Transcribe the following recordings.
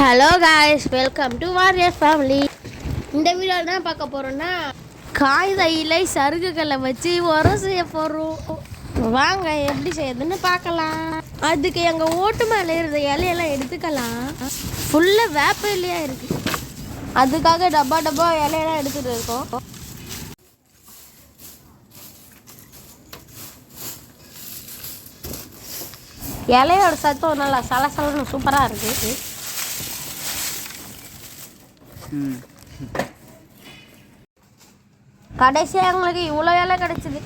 Hello guys welcome to warrior family இந்த வீடியோவில் தான் பார்க்க போகிறோன்னா காகித இலை சருகுகளை வச்சு உரம் செய்ய போகிறோம் வாங்க எப்படி செய்யுதுன்னு பார்க்கலாம். அதுக்கு எங்கள் ஓட்டு மேலே இருந்த இலையெல்லாம் எடுத்துக்கலாம். ஃபுல்லாக வேப்ப இலையாக இருக்குது அதுக்காக டப்பா டப்பா இலையெல்லாம் எடுத்துகிட்டு இருக்கோம். இலையோட சத்தம் நல்லா சலசலன்னு சூப்பராக இருக்குது கடைசியாக எங்களுக்கு இவ்வளோ வேலை கிடைச்சிது.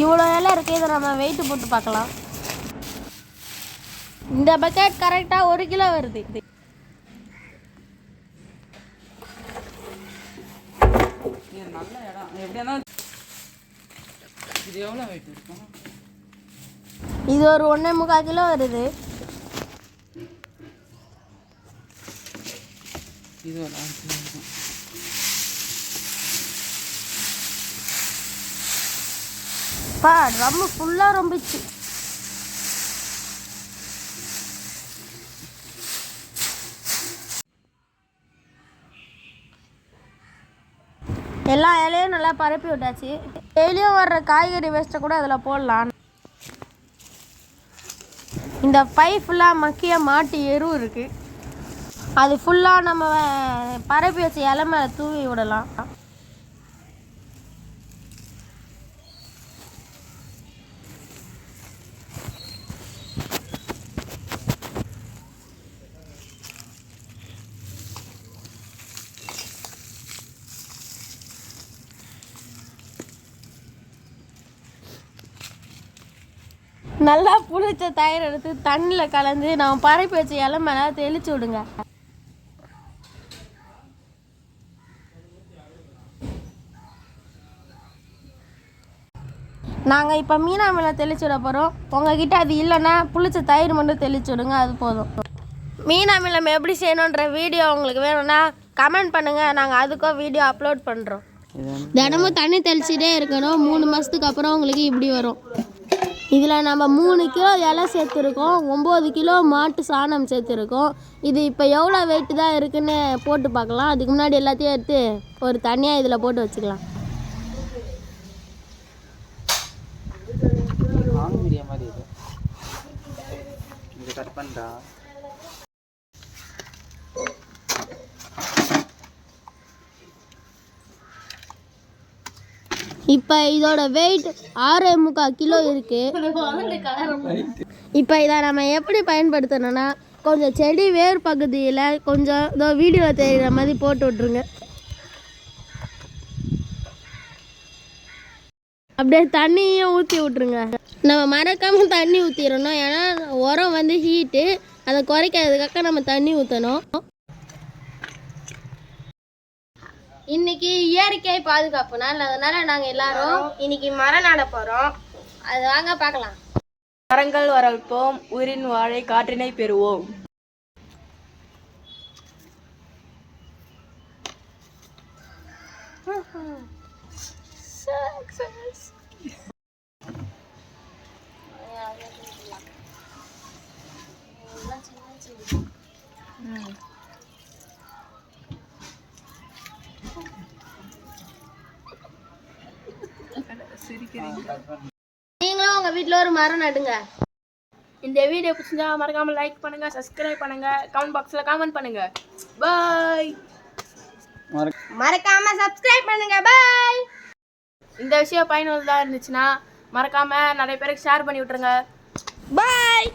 இவ்வளோ வேலை இருக்கு இதை நம்ம வெயிட் போட்டு பார்க்கலாம். இந்த பக்கெட் கரெக்டாக ஒரு கிலோ வருது. இது நல்ல இடம். எப்படின்னா இது எவ்வளோ வெயிட் இருக்கும்? இது ஒரு ஒன்றே முக்கால் கிலோ வருது. இது ஒரு ஆறு கிலோ இருக்கும் பா ட்ரம்மு ஃபுல்லாக ரொம்பிச்சு. எல்லா இலையும் நல்லா பரப்பி விட்டாச்சு. டெய்லியும் வர்ற காய்கறி வேஸ்ட்டை கூட அதில் போடலாம். இந்த பை ஃபுல்லாக மக்கிய மாட்டு எரு இருக்குது அது ஃபுல்லாக நம்ம பரப்பி வச்ச இலை மேலே தூவி விடலாம். நல்லா புளிச்ச தயிர் எடுத்து தண்ணியில் கலந்து நம்ம பரப்பி வச்ச இலை மேலே தெளிச்சு விடுங்க. நாங்கள் இப்போ மீனா மேலே தெளிச்சு விட போகிறோம் உங்ககிட்ட அது இல்லைன்னா புளிச்ச தயிர் மட்டும் தெளிச்சு விடுங்க அது போதும். மீனா மிளம் எப்படி செய்யணுன்ற வீடியோ உங்களுக்கு வேணும்னா கமெண்ட் பண்ணுங்கள் நாங்கள் அதுக்கும் வீடியோ அப்லோட் பண்ணுறோம் தினமும் தண்ணி தெளிச்சிட்டே இருக்கணும். மூணு மாதத்துக்கு அப்புறம் உங்களுக்கு இப்படி வரும். இதில் நம்ம மூணு கிலோ இலை சேர்த்துருக்கோம் ஒம்பது கிலோ மாட்டு சாணம் சேர்த்துருக்கோம். இது இப்போ எவ்வளோ வெயிட் தான் இருக்குன்னு போட்டு பார்க்கலாம். அதுக்கு முன்னாடி எல்லாத்தையும் எடுத்து ஒரு தனியாக இதில் போட்டு வச்சுக்கலாம். மாதிரி கட் பண்ணுறா இப்போ இதோட வெயிட் ஆறே முக்கால் கிலோ இருக்கு. இப்போ இதை நம்ம எப்படி பயன்படுத்தணும்னா கொஞ்சம் செடி வேர் பகுதியில் கொஞ்சம் இதோ வீடியோவில் தெரிகிற மாதிரி போட்டு விட்ருங்க அப்படியே தண்ணியும் ஊற்றி விட்ருங்க நம்ம மறக்காமல் தண்ணி ஊற்றிடணும் ஏன்னா உரம் வந்து ஹீட்டு அதை குறைக்கிறதுக்காக நம்ம தண்ணி ஊற்றணும் இன்னைக்கு இயற்கை பாதுகாப்பு நாள் அதனால நாங்க எல்லாரும் இன்னைக்கு மரம் நட போறோம். அது வாங்க பார்க்கலாம். மரங்கள் வளர்ப்போம். உயிரின் வாழை காற்றினை பெறுவோம். நீங்களும் உங்க வீட்ல ஒரு மரம் நடுங்க. இந்த வீடியோ பிடிச்சிருந்தா மறக்காம லைக் பண்ணுங்க சப்ஸ்கிரைப் பண்ணுங்க கமெண்ட் பாக்ஸ்ல கமெண்ட் பண்ணுங்க. பாய் மறக்க மறக்காம சப்ஸ்கிரைப் பண்ணுங்க. பாய் இந்த விஷயம் பயனுள்ளதா இருந்துச்சுன்னா மறக்காம நிறைய பேருக்கு ஷேர் பண்ணி விட்டுருங்க. பாய்